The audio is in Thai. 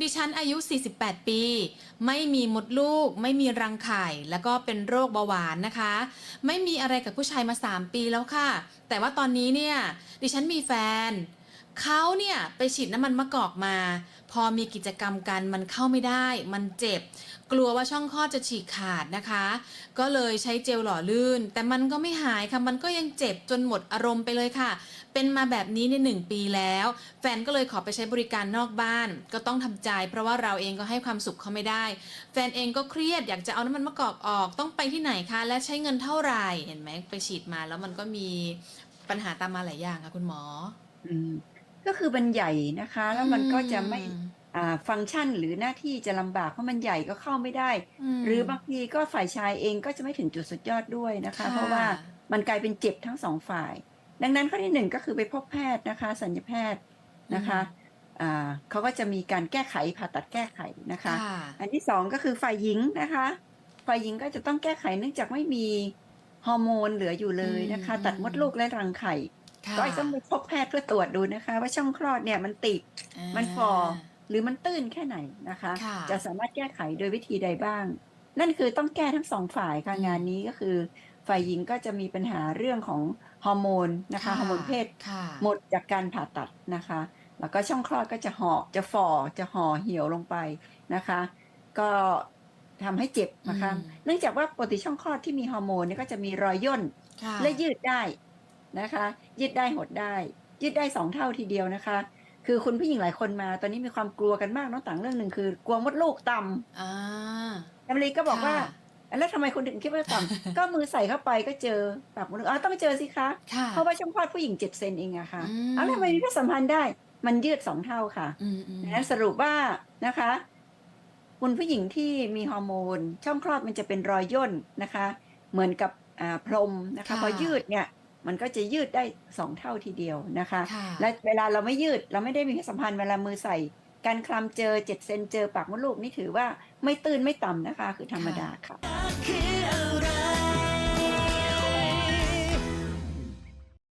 ดิฉันอายุ 48 ปี ไม่มีมดลูก ไม่มีรังไข่ แล้วก็เป็นโรคเบาหวานนะคะ ไม่มีอะไรกับผู้ชายมา 3 ปีแล้วค่ะ แต่ว่าตอนนี้เนี่ย ดิฉันมีแฟน เขาเนี่ยไปฉีดน้ำมันมะกอกมา พอมีกิจกรรมกันมันเข้าไม่ได้ มันเจ็บ กลัวว่าช่องคลอดจะฉีกขาดนะคะ ก็เลยใช้เจลหล่อลื่น แต่มันก็ไม่หายค่ะ มันก็ยังเจ็บจนหมดอารมณ์ไปเลยค่ะ เป็นมาแบบนี้ในหนึ่งปีแล้ว แฟนก็เลยขอไปใช้บริการนอกบ้าน ก็ต้องทำใจ เพราะว่าเราเองก็ให้ความสุขเขาไม่ได้ แฟนเองก็เครียดอยากจะเอาน้ำมันมะกอกออก ต้องไปที่ไหนคะและใช้เงินเท่าไหร่เห็นไหมไปฉีดมาแล้วมันก็มีปัญหาตามมาหลายอย่างค่ะคุณหมอ อืม ก็คือมันใหญ่นะคะ แล้วมันก็จะไม่อือ่าฟังก์ชันหรือหน้าที่จะลำบากเพราะมันใหญ่ก็เข้าไม่ได้มหรือบางทีก็ฝ่ายชายเองก็จะไม่ถึงจุดสุดยอดด้วยนะคะ เพราะว่ามันกลายเป็นเจ็บทั้งสองฝ่าย ดังนั้นข้อที่หนึ่งก็คือไปพบแพทย์นะคะ สัญญแพทย์นะคะอ่าเขาก็จะมีการแก้ไขผ่าตัดแก้ไขนะคะค่ะอันที่สองก็คือฝ่ายหญิงนะคะ ฝ่ายหญิงก็จะต้องแก้ไขเนื่องจากไม่มีฮอร์โมนเหลืออยู่เลยนะคะอืมตัดมดลูกและรังไข่ ค่ะก็ต้องไปพบแพทย์เพื่อตรวจดูนะคะ ว่าช่องคลอดเนี่ยมันติดามันฟอหรือมันตื้นแค่ไหนนะคะค่ะจะสามารถแก้ไขโดยวิธีใดบ้าง นั่นคือต้องแก้ทั้งสองฝ่ายค่ะอืมงานนี้ก็คือ ฝ่ายหญิงก็จะมีปัญหาเรื่องของฮอร์โมนนะคะฮอร์โมนเพศค่ะหมดจากการผ่าตัดนะคะ แล้วก็ช่องคลอดก็จะห่อจะฝ่อจะห่อเหี่ยวลงไปนะคะ ก็ทำให้เจ็บนะคะอืมเนื่องจากว่าปกติช่องคลอดที่มีฮอร์โมนเนี่ยก็จะมีรอยย่นค่ะและยืดได้ นะคะ ยืดได้หดได้ ยืดได้สองเท่าทีเดียวนะคะ คือคุณผู้หญิงหลายคนมา ตอนนี้มีความกลัวกันมากน้องต่างเรื่องหนึ่งคือ กลัวมดลูกต่ำอ่าแอมลีก็บอกว่าค่ะแล้วทำไมคุณถึงคิดว่าต่ำก็มือใส่เข้าไปก็เจอปากมดลูกอ๋อต้องเจอสิคะค่ะเพราะว่าช่องคลอดผู้หญิงเจ็ดเซนเองอะค่ะอืมเอาแล้วทำไมมีเพศสัมพันธ์ได้ มันยืดสองเท่าค่ะอืมอืมดังนั้นสรุปว่านะคะคุณผู้หญิงที่มีฮอร์โมน ช่องคลอดมันจะเป็นรอยย่นนะคะ เหมือนกับอ่าพรมนะคะ พอยืดเนี่ย มันก็จะยืดได้สองเท่าทีเดียวนะคะค่ะและเวลาเราไม่ยืดเราไม่ได้มีเพศสัมพันธ์เวลามือใส่ การคลำเจอเจ็ดเซนเจอปากมดลูกนี่ถือว่าไม่ตื้นไม่ต่ำนะคะ คือธรรมดาค่ะคืออะไร